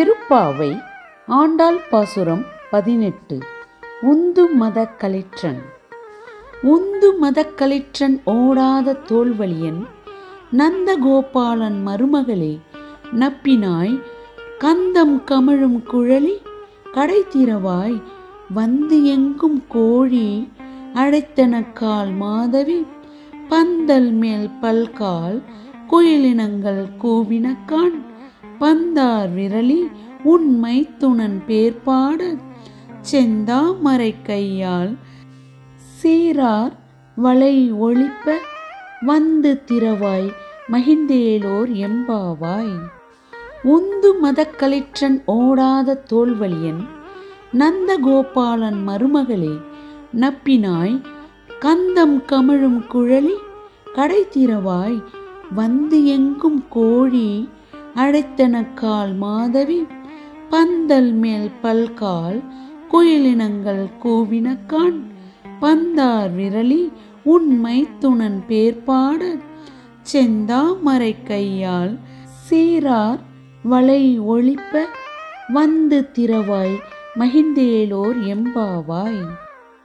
திருப்பாவை ஆண்டாள் பாசுரம் பதினெட்டு. உந்து மத கலிற்றன். உந்து மத கலிற்றன் ஓடாத தோல்வழியன் நந்தகோபாலன் மருமகளே நப்பினாய் கந்தம் கமழும் குழலி கடை திறவாய் வந்து எங்கும் கோழி அழைத்தனக்கால் மாதவி பந்தல் மேல் பல்கால் குயிலினங்கள் கூவினக்கான் பந்தார் விரலி உண்மை துணன் பேர்பாடு. செந்தாமரை கையால் சீரார் வளை ஒழிப்ப வந்து திறவாய் மகிழ்ந்தேலோர் எம்பாவாய். உந்து மதக்களிற்றன் ஓடாத தோல்வழியன் நந்தகோபாலன் மருமகளே நப்பினாய் கந்தம் கமழும் குழலி கடை திறவாய் வந்து எங்கும் கோழி அடைத்தனக்கால் மாதவி பந்தல் மேல் பல்கால் குயிலினங்கள் கூவினக்கான் பந்தார் விரலி உண்மை துணன் பேர்பாட செந்தாமரை கையால் சீரார் வளை ஒழிப்ப வந்து திரவாய் மகிழ்ந்தேலோர் எம்பாவாய்.